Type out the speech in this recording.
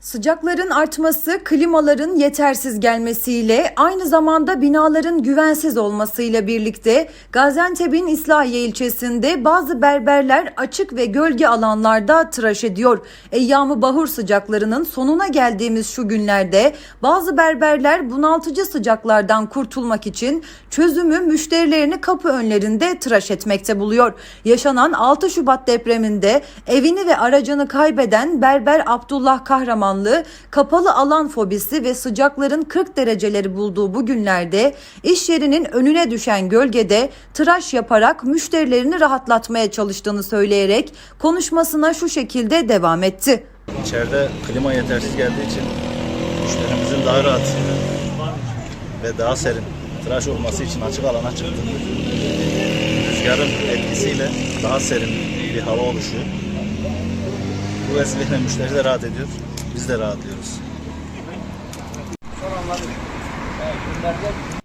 Sıcakların artması, klimaların yetersiz gelmesiyle aynı zamanda binaların güvensiz olmasıyla birlikte Gaziantep'in İslahiye ilçesinde bazı berberler açık ve gölge alanlarda tıraş ediyor. Eyyamı bahur sıcaklarının sonuna geldiğimiz şu günlerde bazı berberler bunaltıcı sıcaklardan kurtulmak için çözümü müşterilerini kapı önlerinde tıraş etmekte buluyor. Yaşanan 6 Şubat depreminde evini ve aracını kaybeden berber Abdullah Kahramanlı kapalı alan fobisi ve sıcakların 40 dereceleri bulduğu bu günlerde iş yerinin önüne düşen gölgede tıraş yaparak müşterilerini rahatlatmaya çalıştığını söyleyerek konuşmasına şu şekilde devam etti. İçeride klima yetersiz geldiği için müşterimizin daha rahat ve daha serin tıraş olması için açık alana çıktım. Rüzgarın etkisiyle daha serin bir hava oluşuyor. Bu vesileyle müşteri de rahat ediyor. Biz de rahatlıyoruz. Son anladık. Evet, günlerde